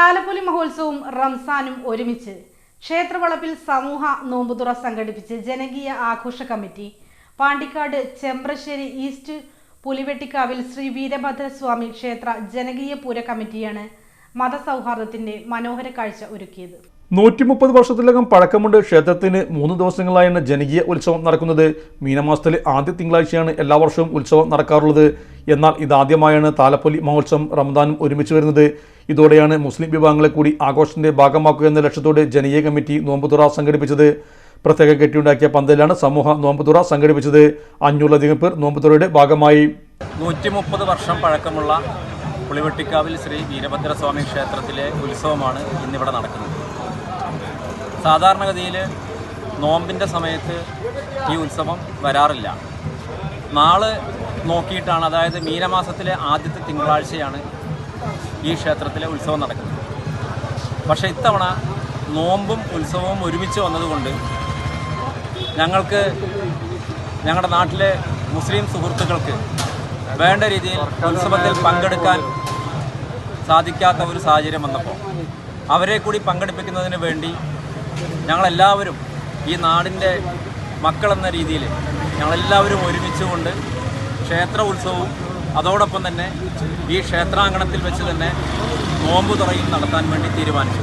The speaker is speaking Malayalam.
താലപ്പൊലി മഹോത്സവവും റംസാനും ഒരുമിച്ച് ക്ഷേത്രവളപ്പിൽ സമൂഹ നോമ്പുതുറ സംഘടിപ്പിച്ച് ജനകീയ ആഘോഷ കമ്മിറ്റി പാണ്ടിക്കാട് ചെമ്പ്രശ്ശേരി ഈസ്റ്റ് പുലിവെട്ടിക്കാവിൽ ശ്രീ വീരഭദ്രസ്വാമി ക്ഷേത്ര ജനകീയ പൂര കമ്മിറ്റിയാണ് മതസൗഹാർദ്ദത്തിന്റെ മനോഹര കാഴ്ച ഒരുക്കിയത്. നൂറ്റി മുപ്പത് വർഷത്തിലകം പഴക്കമുണ്ട് ക്ഷേത്രത്തിന് മൂന്ന് ദിവസങ്ങളായാണ് ജനകീയ ഉത്സവം നടക്കുന്നത്. മീനമാസത്തിലെ ആദ്യ തിങ്കളാഴ്ചയാണ് എല്ലാ വർഷവും ഉത്സവം നടക്കാറുള്ളത്. എന്നാൽ ഇതാദ്യമായാണ് താലപ്പൊലി മഹോത്സവം റമദാനും ഒരുമിച്ച് വരുന്നത്. ഇതോടെയാണ് മുസ്ലിം വിഭാഗങ്ങളെ കൂടി ആഘോഷത്തിന്റെ ഭാഗമാക്കുക എന്ന ലക്ഷ്യത്തോടെ ജനകീയ കമ്മിറ്റി നോമ്പുതുറ സംഘടിപ്പിച്ചത്. പ്രത്യേക കെട്ടിയുണ്ടാക്കിയ പന്തലിലാണ് സമൂഹ നോമ്പുതുറ സംഘടിപ്പിച്ചത്. അഞ്ഞൂറിലധികം പേർ നോമ്പുതുറയുടെ ഭാഗമായി. നൂറ്റി വർഷം പഴക്കമുള്ള പുളിവെട്ടിക്കാവിൽ ശ്രീ വീരഭദ്രസ്വാമി ക്ഷേത്രത്തിലെ ഉത്സവമാണ് ഇന്നിവിടെ നടക്കുന്നത്. സാധാരണഗതിയിൽ നോമ്പിന്റെ സമയത്ത് ഈ ഉത്സവം വരാറില്ല. നാൾ നോക്കിയിട്ടാണ് അതായത് മീനമാസത്തിലെ ആദ്യത്തെ തിങ്കളാഴ്ചയാണ് ഈ ക്ഷേത്രത്തിലെ ഉത്സവം നടക്കുന്നത്. പക്ഷേ ഇത്തവണ നോമ്പും ഉത്സവവും ഒരുമിച്ച് വന്നതുകൊണ്ട് ഞങ്ങൾക്ക് ഞങ്ങളുടെ നാട്ടിലെ മുസ്ലിം സുഹൃത്തുക്കൾക്ക് വേണ്ട രീതിയിൽ ഉത്സവത്തിൽ പങ്കെടുക്കാൻ സാധിക്കാത്ത ഒരു സാഹചര്യം വന്നപ്പോൾ അവരെ കൂടി പങ്കെടുപ്പിക്കുന്നതിന് വേണ്ടി ഞങ്ങളെല്ലാവരും ഈ നാടിന്റെ മക്കളെന്ന രീതിയിൽ ഞങ്ങളെല്ലാവരും ഒരുമിച്ചുകൊണ്ട് ക്ഷേത്ര ഉത്സവവും അതോടൊപ്പം തന്നെ ഈ ക്ഷേത്രാങ്കണത്തിൽ വെച്ച് തന്നെ നോമ്പ് തുറയും നടത്താൻ വേണ്ടി തീരുമാനിച്ചു.